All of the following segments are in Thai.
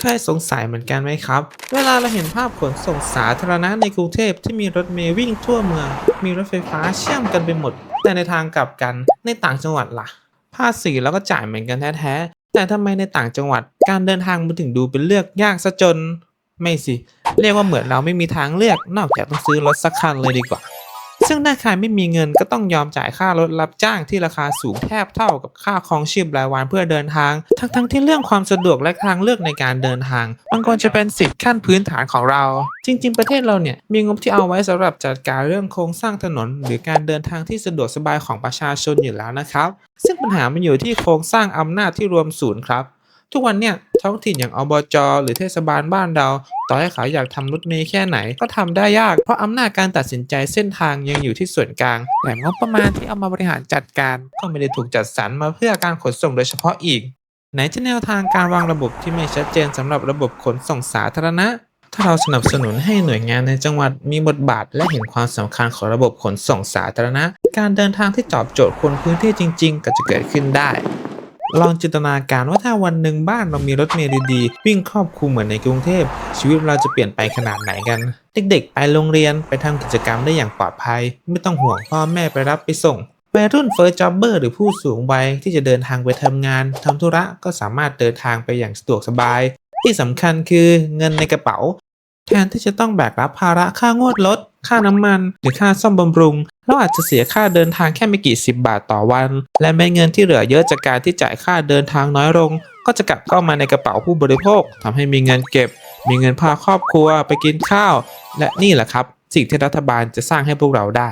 เคยสงสัยเหมือนกันไหมครับ เวลาเราเห็นภาพขนส่งสาธารณะในกรุงเทพที่มีรถเมล์วิ่งทั่วเมือง มีรถไฟฟ้าเชื่อมกันไปหมด แต่ในทางกลับกันในต่างจังหวัดล่ะ ภาษีแล้วก็จ่ายเหมือนกันแท้ๆ แต่ทำไมในต่างจังหวัดการเดินทางมันถึงดูเป็นเลือกยากซะจน ไม่สิ เรียกว่าเหมือนเราไม่มีทางเลือกนอกจากต้องซื้อรถสักคันเลยดีกว่า ซึ่งถ้าใครไม่มีเงินก็ต้องยอมจ่ายค่ารถรับจ้างที่ราคาสูงแทบเท่ากับค่าครองชีพรายวันเพื่อเดินทาง ทั้งๆที่เรื่องความสะดวกและทางเลือกในการเดินทางมันควรจะเป็นสิทธิขั้นพื้นฐานของเรา จริง ๆ ประเทศเราเนี่ยมีงบที่เอาไว้สำหรับจัดการเรื่องโครงสร้างถนน หรือการเดินทางที่สะดวกสบายของประชาชนอยู่แล้วนะครับ ซึ่งปัญหามันอยู่ที่โครงสร้างอำนาจที่รวมศูนย์ครับทุกวันเนี่ยท้องถิ่นอย่างอบจหรือเทศบาลบ้านเรา ต่อให้เขาอยากทำรถเมล์แค่ไหนก็ทำได้ยาก เพราะอำนาจการตัดสินใจเส้นทางยังอยู่ที่ส่วนกลางแต่งบประมาณที่เอามาบริหารจัดการก็ไม่ได้ถูกจัดสรรมาเพื่อการขนส่งโดยเฉพาะอีก ไหนจะแนวทางการวางระบบที่ไม่ชัดเจนสำหรับระบบขนส่งสาธารณะ ถ้าเราสนับสนุนให้หน่วยงานในจังหวัดมีบทบาทและเห็นความสำคัญของระบบขนส่งสาธารณะ การเดินทางที่ตอบโจทย์คนพื้นที่จริง ๆ ก็จะเกิดขึ้นได้ ลองจินตนาการว่าถ้าวันหนึ่งบ้านเรามีรถเมล์ดีๆ วิ่งครอบคลุมเหมือนในกรุงเทพ ชีวิตเราจะเปลี่ยนไปขนาดไหนกัน เด็กๆ ไปโรงเรียนไปทำกิจกรรมได้อย่างปลอดภัย ไม่ต้องห่วงพ่อแม่ไปรับไปส่งวัยรุ่นเฟิร์สจ็อบเบอร์หรือผู้สูงวัยที่จะเดินทางไปทำงานทำธุระก็สามารถเดินทางไปอย่างสะดวกสบาย ที่สำคัญคือเงินในกระเป๋า แทนที่จะต้องแบกรับภาระค่างวดรถค่าน้ำมัน หรือค่าซ่อมบำรุง เราอาจจะเสียค่าเดินทางแค่ไม่กี่สิบบาทต่อวัน และแม้เงินที่เหลือเยอะจากการที่จ่ายค่าเดินทางน้อยลง ก็จะกลับเข้ามาในกระเป๋าผู้บริโภคทำให้มีเงินเก็บ มีเงินพาครอบครัวไปกินข้าว และนี่แหละครับ สิ่งที่รัฐบาลจะสร้างให้พวกเราได้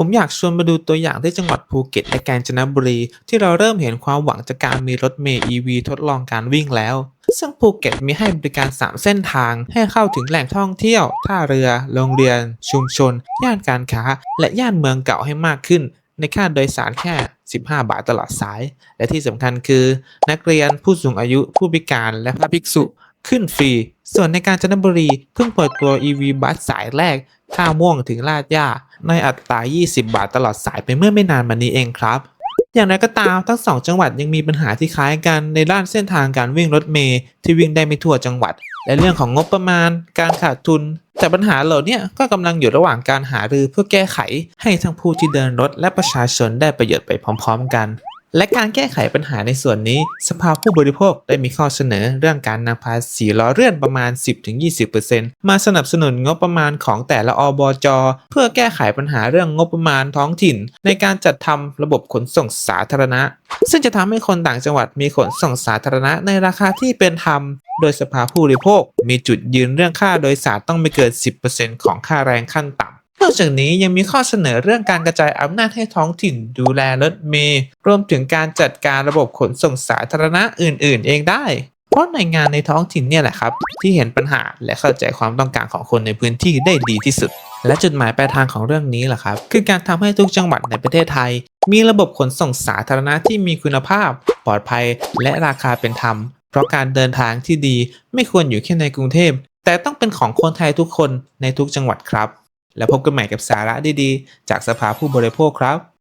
ผมอยากชวนมาดูตัวอย่างที่จังหวัดภูเก็ตและกาญจนบุรี ที่เราเริ่มเห็นความหวังจากการมีรถเมล์ EV ทดลองการวิ่งแล้ว ซึ่งภูเก็ตมีให้บริการ 3 เส้นทาง ให้เข้าถึงแหล่งท่องเที่ยว ท่าเรือ โรงเรียน ชุมชน ย่านการค้า และย่านเมืองเก่าให้มากขึ้น ในค่าโดยสารแค่ 15 บาทตลอดสาย และที่สำคัญคือ นักเรียนผู้สูงอายุผู้พิการและพระภิกษุขึ้นฟรี ส่วนในการจนบุรีเพิ่งเปิดตัว EV บัสสายแรกท่าม่วงถึงลาดย่าในอัตรา 20 บาทตลอดสายไปเมื่อไม่นานมานี้เองครับ อย่างไรก็ตามทั้งสองจังหวัดยังมีปัญหาที่คล้ายกันในด้านเส้นทางการวิ่งรถเมล์ที่วิ่งได้ไม่ทั่วจังหวัด และเรื่องของงบประมาณ การขาดทุน แต่ปัญหาเหล่านี้ก็กำลังอยู่ระหว่างการหารือเพื่อแก้ไขให้ทั้งผู้ที่เดินรถและประชาชนได้ประโยชน์ไปพร้อม ๆ กัน และการแก้ไขปัญหาในส่วนนี้ สภาผู้บริโภคได้มีข้อเสนอเรื่องการนำภาษีล้อเลื่อนประมาณ 10-20%มาสนับสนุนงบประมาณของแต่ละอบจ เพื่อแก้ไขปัญหาเรื่องงบประมาณท้องถิ่น ในการจัดทำระบบขนส่งสาธารณะ ซึ่งจะทำให้คนต่างจังหวัดมีขนส่งสาธารณะในราคาที่เป็นธรรม โดยสภาผู้บริโภค มีจุดยืนเรื่องค่าโดยสารต้องไม่เกิน 10%ของค่าแรงขั้นต่ำ อกจากนี้ยังมีข้อเสนอเรื่องการกระจายอำนาจให้ท้องถิ่นดูแลรถเมล์รวมถึงการจัดการระบบขนส่งสาธารณะอื่น ๆ เองได้ เพราะหน่วยงานในท้องถิ่นเนี่ยแหละครับ ที่เห็นปัญหาและเข้าใจความต้องการของคนในพื้นที่ได้ดีที่สุด และจุดหมายปลายทางของเรื่องนี้แหละครับ คือการทำให้ทุกจังหวัดในประเทศไทย มีระบบขนส่งสาธารณะที่มีคุณภาพ ปลอดภัย และราคาเป็นธรรม เพราะการเดินทางที่ดีไม่ควรอยู่แค่ในกรุงเทพแต่ต้องเป็นของคนไทยทุกคนในทุกจังหวัดครับ แล้วพบกันใหม่กับสาระดีๆ จากสภาผู้บริโภคครับ